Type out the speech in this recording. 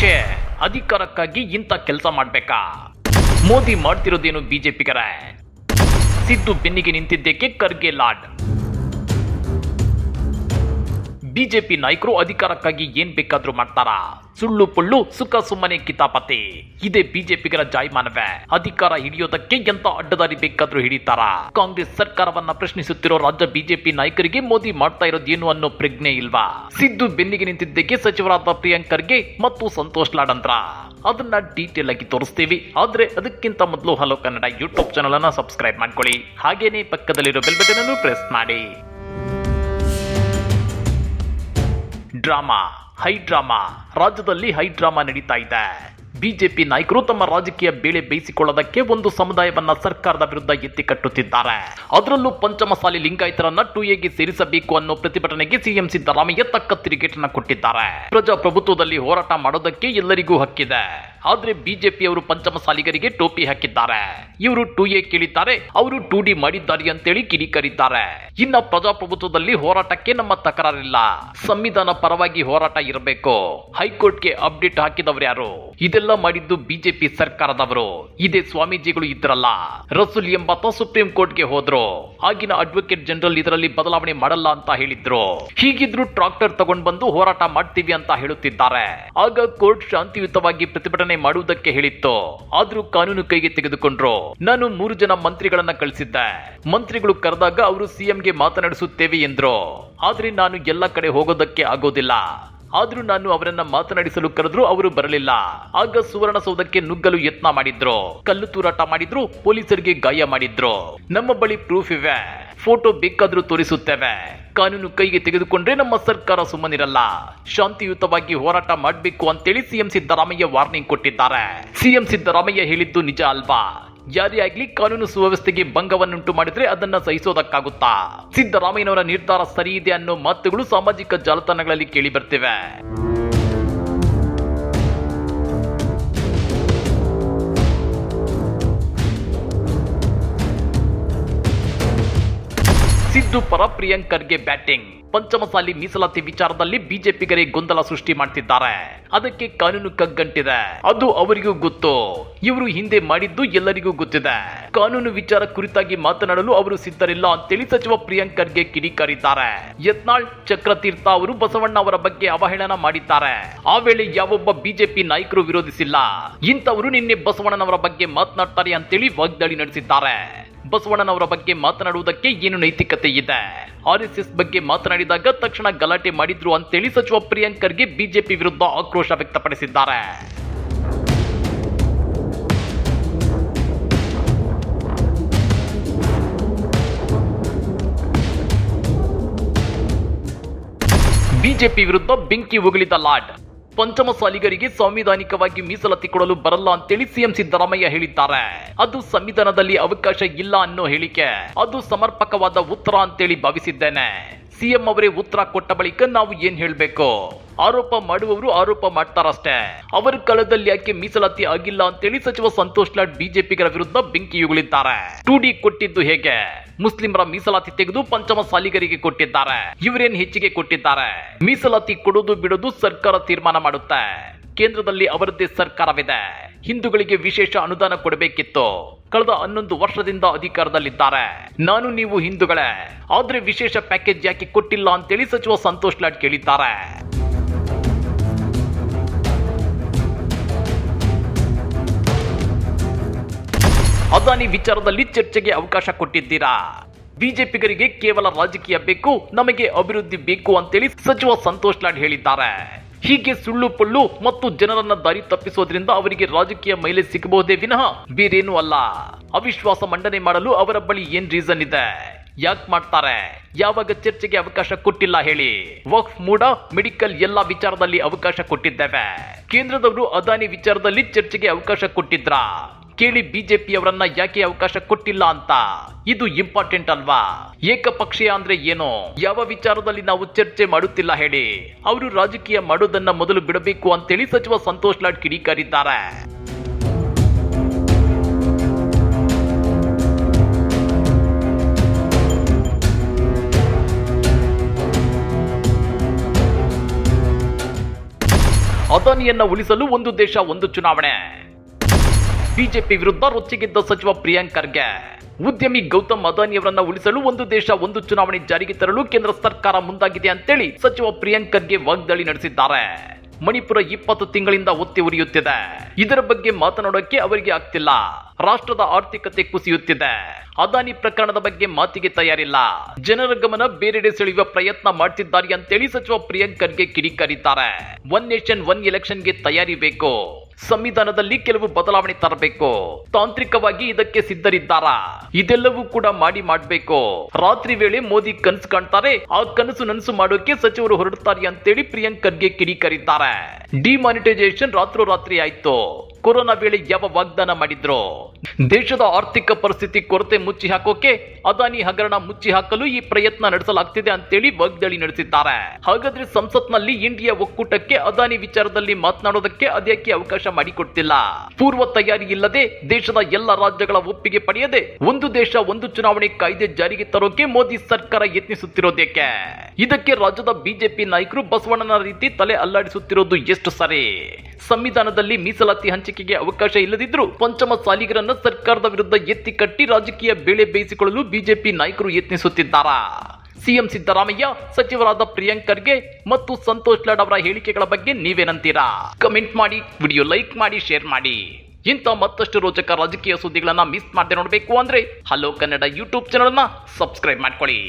ಛೇ ಅಧಿಕಾರಕ್ಕಾಗಿ ಇಂಥ ಕೆಲಸ ಮಾಡ್ಬೇಕಾ? ಮೋದಿ ಮಾಡ್ತಿರೋದೇನು ಬಿಜೆಪಿಗರ ಸಿದ್ದು ಬೆನ್ನಿಗೆ ನಿಂತಿದ್ದಕ್ಕೆ ಖರ್ಗೆ ಲಾಡ್? ಬಿಜೆಪಿ ನಾಯಕರು ಅಧಿಕಾರಕ್ಕಾಗಿ ಏನ್ ಬೇಕಾದ್ರೂ ಮಾಡ್ತಾರ? ಸುಳ್ಳು ಪುಳ್ಳು, ಸುಖ ಸುಮ್ಮನೆ ಕಿತಾಪತಿ. ಇದೇ ಬಿಜೆಪಿಗರ ಜಾಯಮಾನವೇ. ಅಧಿಕಾರ ಹಿಡಿಯೋದಕ್ಕೆ ಎಂತ ಅಡ್ಡದಾರಿ ಬೇಕಾದ್ರೂ ಹಿಡಿತಾರ? ಕಾಂಗ್ರೆಸ್ ಸರ್ಕಾರವನ್ನ ಪ್ರಶ್ನಿಸುತ್ತಿರೋ ರಾಜ್ಯ ಬಿಜೆಪಿ ನಾಯಕರಿಗೆ ಮೋದಿ ಮಾಡ್ತಾ ಇರೋದೇನು ಅನ್ನೋ ಪ್ರಜ್ಞೆ ಇಲ್ವಾ? ಸಿದ್ದು ಬೆನ್ನಿಗೆ ನಿಂತಿದ್ದಕ್ಕೆ ಸಚಿವರಾದ ಪ್ರಿಯಾಂಕರ್ಗೆ ಮತ್ತು ಸಂತೋಷ್ ಲಾಡಂತ್ರ. ಅದನ್ನ ಡೀಟೇಲ್ ಆಗಿ ತೋರಿಸ್ತೀವಿ. ಆದ್ರೆ ಅದಕ್ಕಿಂತ ಮೊದಲು ಹಲೋ ಕನ್ನಡ ಯೂಟ್ಯೂಬ್ ಚಾನಲ್ ಅನ್ನ ಸಬ್ಸ್ಕ್ರೈಬ್ ಮಾಡ್ಕೊಳ್ಳಿ. ಹಾಗೇನೆ ಪಕ್ಕದಲ್ಲಿರೋ ಬೆಲ್ ಬಟನ್ ಅನ್ನು ಪ್ರೆಸ್ ಮಾಡಿ. ಡ್ರಾಮಾ ಹೈ ಡ್ರಾಮಾ ರಾಜ್ಯದಲ್ಲಿ ಹೈ ಡ್ರಾಮಾ ನಡೀತಾ ಇದೆ. ಬಿಜೆಪಿ ನಾಯಕರು ತಮ್ಮ ರಾಜಕೀಯ ಬೇಳೆ ಬೇಯಿಸಿಕೊಳ್ಳೋದಕ್ಕೆ ಒಂದು ಸಮುದಾಯವನ್ನ ಸರ್ಕಾರದ ವಿರುದ್ಧ ಎತ್ತಿ ಕಟ್ಟುತ್ತಿದ್ದಾರೆ. ಅದರಲ್ಲೂ ಪಂಚಮಸಾಲಿ ಲಿಂಗಾಯತರನ್ನ ಟು ಎಗೆ ಸೇರಿಸಬೇಕು ಅನ್ನೋ ಪ್ರತಿಭಟನೆಗೆ ಸಿಎಂ ಸಿದ್ದರಾಮಯ್ಯ ತಕ್ಕ ತಿರುಗೇಟನ್ನ ಕೊಟ್ಟಿದ್ದಾರೆ. ಪ್ರಜಾಪ್ರಭುತ್ವದಲ್ಲಿ ಹೋರಾಟ ಮಾಡೋದಕ್ಕೆ ಎಲ್ಲರಿಗೂ ಹಕ್ಕಿದೆ. ಆದ್ರೆ ಬಿಜೆಪಿಯವರು ಪಂಚಮಸಾಲಿಗರಿಗೆ ಟೋಪಿ ಹಾಕಿದ್ದಾರೆ. ಇವರು ಟೂ ಎ ಕೇಳಿದ್ದಾರೆ, ಅವರು ಟೂ ಡಿ ಮಾಡಿದ್ದಾರೆ ಅಂತೇಳಿ ಕಿಡಿಕರಿದ್ದಾರೆ. ಇನ್ನ ಪ್ರಜಾಪ್ರಭುತ್ವದಲ್ಲಿ ಹೋರಾಟಕ್ಕೆ ನಮ್ಮ ತಕರಾರಿಲ್ಲ. ಸಂವಿಧಾನ ಪರವಾಗಿ ಹೋರಾಟ ಇರಬೇಕು. ಹೈಕೋರ್ಟ್ಗೆ ಅಪ್ಡೇಟ್ ಹಾಕಿದವರು ಯಾರು? ಇದೆಲ್ಲ ಮಾಡಿದ್ದು ಬಿಜೆಪಿ ಸರ್ಕಾರದವರು. ಇದೇ ಸ್ವಾಮೀಜಿಗಳು ಇದ್ರಲ್ಲ. ರಸೂಲ್ ಎಂಬಾತ ಸುಪ್ರೀಂ ಕೋರ್ಟ್ಗೆ ಹೋದ್ರು. ಆಗಿನ ಅಡ್ವೊಕೇಟ್ ಜನರಲ್ ಇದರಲ್ಲಿ ಬದಲಾವಣೆ ಮಾಡಲ್ಲ ಅಂತ ಹೇಳಿದ್ರು. ಹೀಗಿದ್ರು ಟ್ರಾಕ್ಟರ್ ತಗೊಂಡ್ ಬಂದು ಹೋರಾಟ ಮಾಡ್ತೀವಿ ಅಂತ ಹೇಳುತ್ತಿದ್ದಾರೆ. ಆಗ ಕೋರ್ಟ್ ಶಾಂತಿಯುತವಾಗಿ ಪ್ರತಿಭಟನೆ ಮಾಡುವುದಕ್ಕೆ ಹೇಳಿತ್ತು, ಆದ್ರೂ ಕಾನೂನು ಕೈಗೆ ತೆಗೆದುಕೊಂಡ್ರು. ನಾನು ಮೂರು ಜನ ಮಂತ್ರಿಗಳನ್ನ ಕಳಿಸಿದ್ದೆ. ಮಂತ್ರಿಗಳು ಕರೆದಾಗ ಅವರು ಸಿಎಂಗೆ ಮಾತನಾಡಿಸುತ್ತೇವೆ ಎಂದ್ರು. ಆದ್ರೆ ನಾನು ಎಲ್ಲ ಕಡೆ ಹೋಗೋದಕ್ಕೆ ಆಗೋದಿಲ್ಲ. ಆದ್ರೂ ನಾನು ಅವರನ್ನ ಮಾತನಾಡಿಸಲು ಕರೆದ್ರು ಅವರು ಬರಲಿಲ್ಲ. ಆಗ ಸುವರ್ಣಸೌಧಕ್ಕೆ ನುಗ್ಗಲು ಯತ್ನ ಮಾಡಿದ್ರು. ಕಲ್ಲು ತೂರಾಟ ಮಾಡಿದ್ರು, ಪೊಲೀಸರಿಗೆ ಗಾಯ ಮಾಡಿದ್ರು. ನಮ್ಮ ಬಳಿ ಪ್ರೂಫ್ ಇವೆ. ಫೋಟೋ ಬೇಕಾದ್ರೂ ತೋರಿಸುತ್ತೇವೆ. ಕಾನೂನು ಕೈಗೆ ತೆಗೆದುಕೊಂಡ್ರೆ ನಮ್ಮ ಸರ್ಕಾರ ಸುಮ್ಮನಿರಲ್ಲ. ಶಾಂತಿಯುತವಾಗಿ ಹೋರಾಟ ಮಾಡಬೇಕು ಅಂತೇಳಿ ಸಿಎಂ ಸಿದ್ದರಾಮಯ್ಯ ವಾರ್ನಿಂಗ್ ಕೊಟ್ಟಿದ್ದಾರೆ. ಸಿಎಂ ಸಿದ್ದರಾಮಯ್ಯ ಹೇಳಿದ್ದು ನಿಜ ಅಲ್ವಾ? ಯಾರೇ ಆಗ್ಲಿ ಕಾನೂನು ಸುವ್ಯವಸ್ಥೆಗೆ ಭಂಗವನ್ನುಂಟು ಮಾಡಿದ್ರೆ ಅದನ್ನ ಸಹಿಸೋದಕ್ಕಾಗುತ್ತಾ? ಸಿದ್ದರಾಮಯ್ಯನವರ ನಿರ್ಧಾರ ಸರಿ ಇದೆ ಅನ್ನೋ ಮಾತುಗಳು ಸಾಮಾಜಿಕ ಜಾಲತಾಣಗಳಲ್ಲಿ ಕೇಳಿ ಬರ್ತಿವೆ. ಸಿದ್ದು ಪರ ಪ್ರಿಯಾಂಕರ್ ಖರ್ಗೆ ಬ್ಯಾಟಿಂಗ್. ಪಂಚಮಸಾಲಿ ಮೀಸಲಾತಿ ವಿಚಾರದಲ್ಲಿ ಬಿಜೆಪಿಗರೇ ಗೊಂದಲ ಸೃಷ್ಟಿ ಮಾಡ್ತಿದ್ದಾರೆ. ಅದಕ್ಕೆ ಕಾನೂನು ಕಗ್ಗಂಟಿದೆ. ಅದು ಅವರಿಗೂ ಗೊತ್ತು. ಇವರು ಹಿಂದೆ ಮಾಡಿದ್ದು ಎಲ್ಲರಿಗೂ ಗೊತ್ತಿದೆ. ಕಾನೂನು ವಿಚಾರ ಕುರಿತಾಗಿ ಮಾತನಾಡಲು ಅವರು ಸಿದ್ಧರಿಲ್ಲ ಅಂತೇಳಿ ಸಚಿವ ಪ್ರಿಯಾಂಕ್ ಖರ್ಗೆ ಕಿಡಿಕಾರಿದ್ದಾರೆ ಯತ್ನಾಳ್ ಚಕ್ರತೀರ್ಥ ಅವರು ಬಸವಣ್ಣ ಅವರ ಬಗ್ಗೆ ಅವಹೇಳನ ಮಾಡಿದ್ದಾರೆ. ಆ ವೇಳೆ ಯಾವೊಬ್ಬ ಬಿಜೆಪಿ ನಾಯಕರು ವಿರೋಧಿಸಿಲ್ಲ. ಇಂಥವರು ನಿನ್ನೆ ಬಸವಣ್ಣನವರ ಬಗ್ಗೆ ಮಾತನಾಡ್ತಾರೆ ಅಂತೇಳಿ ವಾಗ್ದಾಳಿ ನಡೆಸಿದ್ದಾರೆ. ಬಸವಣ್ಣನವರ ಬಗ್ಗೆ ಮಾತನಾಡುವುದಕ್ಕೆ ಏನು ನೈತಿಕತೆ ಇದೆ? ಆರ್ ಎಸ್ ಎಸ್ ಬಗ್ಗೆ ಮಾತನಾಡಿದಾಗ ತಕ್ಷಣ ಗಲಾಟೆ ಮಾಡಿದ್ರು ಅಂತೇಳಿ ಸಚಿವ ಪ್ರಿಯಾಂಕ್ ಖರ್ಗೆ ಬಿಜೆಪಿ ವಿರುದ್ಧ ಆಕ್ರೋಶ ವ್ಯಕ್ತಪಡಿಸಿದ್ದಾರೆ. ಬಿಜೆಪಿ ವಿರುದ್ಧ ಬೆಂಕಿ ಉಗುಳಿದ ಲಾಡ್. ಪಂಚಮಸಾಲಿಗರಿಗೆ ಸಾಂವಿಧಾನಿಕವಾಗಿ ಮೀಸಲಾತಿ ಕೊಡಲು ಬರಲ್ಲ ಅಂತೇಳಿ ಸಿಎಂ ಸಿದ್ದರಾಮಯ್ಯ ಹೇಳಿದ್ದಾರೆ. ಅದು ಸಂವಿಧಾನದಲ್ಲಿ ಅವಕಾಶ ಇಲ್ಲ ಅನ್ನೋ ಹೇಳಿಕೆ. ಅದು ಸಮರ್ಪಕವಾದ ಉತ್ತರ ಅಂತೇಳಿ ಭಾವಿಸಿದ್ದೇನೆ. ಸಿಎಂ ಅವರೇ ಉತ್ತರ ಕೊಟ್ಟ ಬಳಿಕ ನಾವು ಏನ್ ಹೇಳಬೇಕು? ಆರೋಪ ಮಾಡುವವರು ಆರೋಪ ಮಾಡ್ತಾರಷ್ಟೇ. ಅವರ ಕಾಲದಲ್ಲಿ ಯಾಕೆ ಮೀಸಲಾತಿ ಆಗಿಲ್ಲ ಅಂತೇಳಿ ಸಚಿವ ಸಂತೋಷ್ ಲಾಡ್ ಬಿಜೆಪಿಗರ ವಿರುದ್ಧ ಬೆಂಕಿ ಉಗುಳಿದ್ದಾರೆ ಟು ಡಿ ಕೊಟ್ಟಿದ್ದು ಹೇಗೆ? ಮುಸ್ಲಿಮರ ಮೀಸಲಾತಿ ತೆಗೆದು ಪಂಚಮ ಸಾಲಿಗರಿಗೆ ಕೊಟ್ಟಿದ್ದಾರೆ. ಇವರೇನ್ ಹೆಚ್ಚಿಗೆ ಕೊಟ್ಟಿದ್ದಾರೆ? ಮೀಸಲಾತಿ ಕೊಡೋದು ಬಿಡೋದು ಸರ್ಕಾರ ತೀರ್ಮಾನ ಮಾಡುತ್ತೆ. ಕೇಂದ್ರದಲ್ಲಿ ಅವರದ್ದೇ ಸರ್ಕಾರವಿದೆ. ಹಿಂದೂಗಳಿಗೆ ವಿಶೇಷ ಅನುದಾನ ಕೊಡಬೇಕಿತ್ತು. ಕಳೆದ ಹನ್ನೊಂದು ವರ್ಷದಿಂದ ಅಧಿಕಾರದಲ್ಲಿದ್ದಾರೆ. ನಾನು ನೀವು ಹಿಂದೂಗಳೇ. ಆದ್ರೆ ವಿಶೇಷ ಪ್ಯಾಕೇಜ್ ಯಾಕೆ ಕೊಟ್ಟಿಲ್ಲ ಅಂತೇಳಿ ಸಚಿವ ಸಂತೋಷ್ ಲಾಡ್ ಕೇಳಿದ್ದಾರೆ. ಅದಾನಿ ವಿಚಾರದಲ್ಲಿ ಚರ್ಚೆಗೆ ಅವಕಾಶ ಕೊಟ್ಟಿದ್ದೀರಾ? ಬಿಜೆಪಿಗರಿಗೆ ಕೇವಲ ರಾಜಕೀಯ ಬೇಕು, ನಮಗೆ ಅಭಿವೃದ್ಧಿ ಬೇಕು ಅಂತೇಳಿ ಸಚಿವ ಸಂತೋಷ್ ಲಾಡ್ ಹೇಳಿದ್ದಾರೆ. ಹೀಗೆ ಸುಳ್ಳು ಪಳ್ಳು ಮತ್ತು ಜನರನ್ನ ದಾರಿ ತಪ್ಪಿಸೋದ್ರಿಂದ ಅವರಿಗೆ ರಾಜಕೀಯ ಮೈಲೇಜ್ ಸಿಗಬಹುದೇ ವಿನಃ? ಬೇರೇನೂ ಅಲ್ಲ. ಅವಿಶ್ವಾಸ ಮಂಡನೆ ಮಾಡಲು ಅವರ ಬಳಿ ಏನ್ ರೀಸನ್ ಇದೆ? ಯಾಕೆ ಮಾಡ್ತಾರೆ? ಯಾವಾಗ ಚರ್ಚೆಗೆ ಅವಕಾಶ ಕೊಟ್ಟಿಲ್ಲ ಹೇಳಿ. ವಕ್ಫ್ ಮೂಡ, ಮೆಡಿಕಲ್ ಎಲ್ಲಾ ವಿಚಾರದಲ್ಲಿ ಅವಕಾಶ ಕೊಟ್ಟಿದ್ದೇವೆ. ಕೇಂದ್ರದವರು ಅದಾನಿ ವಿಚಾರದಲ್ಲಿ ಚರ್ಚೆಗೆ ಅವಕಾಶ ಕೊಟ್ಟಿದ್ರಾ? ಕೇಳಿ ಬಿಜೆಪಿಯವರನ್ನ ಯಾಕೆ ಅವಕಾಶ ಕೊಟ್ಟಿಲ್ಲ ಅಂತ? ಇದು ಇಂಪಾರ್ಟೆಂಟ್ ಅಲ್ವಾ? ಏಕಪಕ್ಷೀಯ ಅಂದ್ರೆ ಏನು? ಯಾವ ವಿಚಾರದಲ್ಲಿ ನಾವು ಚರ್ಚೆ ಮಾಡುತ್ತಿಲ್ಲ ಹೇಳಿ. ಅವರು ರಾಜಕೀಯ ಮಾಡೋದನ್ನ ಮೊದಲು ಬಿಡಬೇಕು ಅಂತೇಳಿ ಸಚಿವ ಸಂತೋಷ್ ಲಾಡ್ ಕಿಡಿಕಾರಿದ್ದಾರೆ. ಅದಾನಿಯನ್ನ ಉಳಿಸಲು ಒಂದು ದೇಶ, ಒಂದು ಚುನಾವಣೆ. ಬಿಜೆಪಿ ವಿರುದ್ಧ ರೊಚ್ಚಿಗೆದ್ದ ಸಚಿವ ಪ್ರಿಯಾಂಕ್ ಖರ್ಗೆ. ಉದ್ಯಮಿ ಗೌತಮ್ ಅದಾನಿ ಅವರನ್ನ ಉಳಿಸಲು ಒಂದು ದೇಶ, ಒಂದು ಚುನಾವಣೆ ಜಾರಿಗೆ ತರಲು ಕೇಂದ್ರ ಸರ್ಕಾರ ಮುಂದಾಗಿದೆ ಅಂತೇಳಿ ಸಚಿವ ಪ್ರಿಯಾಂಕ್ ಖರ್ಗೆ ವಾಗ್ದಾಳಿ ನಡೆಸಿದ್ದಾರೆ. ಮಣಿಪುರ ಇಪ್ಪತ್ತು ತಿಂಗಳಿಂದ ಒತ್ತಿ ಉರಿಯುತ್ತಿದೆ. ಇದರ ಬಗ್ಗೆ ಮಾತನಾಡೋಕೆ ಅವರಿಗೆ ಆಗ್ತಿಲ್ಲ. ರಾಷ್ಟ್ರದ ಆರ್ಥಿಕತೆ ಕುಸಿಯುತ್ತಿದೆ. ಅದಾನಿ ಪ್ರಕರಣದ ಬಗ್ಗೆ ಮಾತಿಗೆ ತಯಾರಿಲ್ಲ. ಜನರ ಗಮನ ಬೇರೆಡೆ ಸೆಳೆಯುವ ಪ್ರಯತ್ನ ಮಾಡ್ತಿದ್ದಾರೆ ಅಂತೇಳಿ ಸಚಿವ ಪ್ರಿಯಾಂಕ್ ಖರ್ಗೆ ಕಿಡಿಕಾರಿದ್ದಾರೆ. ಒನ್ ನೇಷನ್ ಒನ್ ಎಲೆಕ್ಷನ್ಗೆ ತಯಾರಿ ಬೇಕು. ಸಂವಿಧಾನದಲ್ಲಿ ಕೆಲವು ಬದಲಾವಣೆ ತರಬೇಕು. ತಾಂತ್ರಿಕವಾಗಿ ಇದಕ್ಕೆ ಸಿದ್ಧರಿದ್ದಾರಾ. ಇದೆಲ್ಲವೂ ಕೂಡ ಮಾಡಿ ಮಾಡಬೇಕು. ರಾತ್ರಿ ವೇಳೆ ಮೋದಿ ಕನಸು ಕಾಣ್ತಾರೆ, ಆ ಕನಸು ನನಸು ಮಾಡೋಕೆ ಸಚಿವರು ಹೊರಡುತ್ತಾರೆ ಅಂತೇಳಿ ಪ್ರಿಯಾಂಕ್ ಖರ್ಗೆ ಕಿಡಿಕರಿದ್ದಾರೆ. ಡಿಮಾನಿಟೈಸೇಷನ್ ರಾತ್ರೋರಾತ್ರಿ ಆಯ್ತು. ಕೊರೋನಾ ವೇಳೆ ಯಾವ ವಾಗ್ದಾನ ಮಾಡಿದ್ರು? ದೇಶದ ಆರ್ಥಿಕ ಪರಿಸ್ಥಿತಿ ಕೊರತೆ ಮುಚ್ಚಿ ಹಾಕೋಕೆ ಅದಾನಿ ಹಗರಣ ಮುಚ್ಚಿ ಹಾಕಲು ಈ ಪ್ರಯತ್ನ ನಡೆಸಲಾಗ್ತಿದೆ ಅಂತೇಳಿ ವಾಗ್ದಾಳಿ ನಡೆಸಿದ್ದಾರೆ. ಹಾಗಾದ್ರೆ ಸಂಸತ್ನಲ್ಲಿ ಇಂಡಿಯಾ ಒಕ್ಕೂಟಕ್ಕೆ ಅದಾನಿ ವಿಚಾರದಲ್ಲಿ ಮಾತನಾಡೋದಕ್ಕೆ ಅದ್ಯಾಕೆ ಅವಕಾಶ ಮಾಡಿಕೊಡ್ತಿಲ್ಲ? ಪೂರ್ವ ತಯಾರಿ ಇಲ್ಲದೆ ದೇಶದ ಎಲ್ಲ ರಾಜ್ಯಗಳ ಒಪ್ಪಿಗೆ ಪಡೆಯದೆ ಒಂದು ದೇಶ ಒಂದು ಚುನಾವಣೆ ಕಾಯ್ದೆ ಜಾರಿಗೆ ತರೋಕೆ ಮೋದಿ ಸರ್ಕಾರ ಯತ್ನಿಸುತ್ತಿರೋದೇಕೆ ಇದಕ್ಕೆ ರಾಜ್ಯದ ಬಿಜೆಪಿ ನಾಯಕರು ಬಸವಣ್ಣನ ರೀತಿ ತಲೆ ಅಲ್ಲಾಡಿಸುತ್ತಿರೋದು ಎಷ್ಟು ಸರಿ? ಸಂವಿಧಾನದಲ್ಲಿ ಮೀಸಲಾತಿ ಹಂಚಿಕೆಗೆ ಅವಕಾಶ ಇಲ್ಲದಿದ್ದರೂ ಪಂಚಮ ಸಾಲಿಗರನ್ನ ಸರ್ಕಾರದ ವಿರುದ್ಧ ಎತ್ತಿ ಕಟ್ಟಿ ರಾಜಕೀಯ ಬೇಳೆ ಬೇಯಿಸಿಕೊಳ್ಳಲು ಬಿಜೆಪಿ ನಾಯಕರು ಯತ್ನಿಸುತ್ತಿದ್ದಾರಾ? ಸಿಎಂ ಸಿದ್ದರಾಮಯ್ಯ, ಸಚಿವರಾದ ಪ್ರಿಯಾಂಕ್ ಖರ್ಗೆ ಮತ್ತು ಸಂತೋಷ್ ಲಾಡ್ ಅವರ ಹೇಳಿಕೆಗಳ ಬಗ್ಗೆ ನೀವೇನಂತೀರಾ? ಕಮೆಂಟ್ ಮಾಡಿ, ವಿಡಿಯೋ ಲೈಕ್ ಮಾಡಿ, ಶೇರ್ ಮಾಡಿ. ಇಂಥ ಮತ್ತಷ್ಟು ರೋಚಕ ರಾಜಕೀಯ ಸುದ್ದಿಗಳನ್ನ ಮಿಸ್ ಮಾಡದೆ ನೋಡಬೇಕು ಅಂದ್ರೆ ಹಲೋ ಕನ್ನಡ ಯೂಟ್ಯೂಬ್ ಚಾನಲ್ನ ಸಬ್ಸ್ಕ್ರೈಬ್ ಮಾಡ್ಕೊಳ್ಳಿ.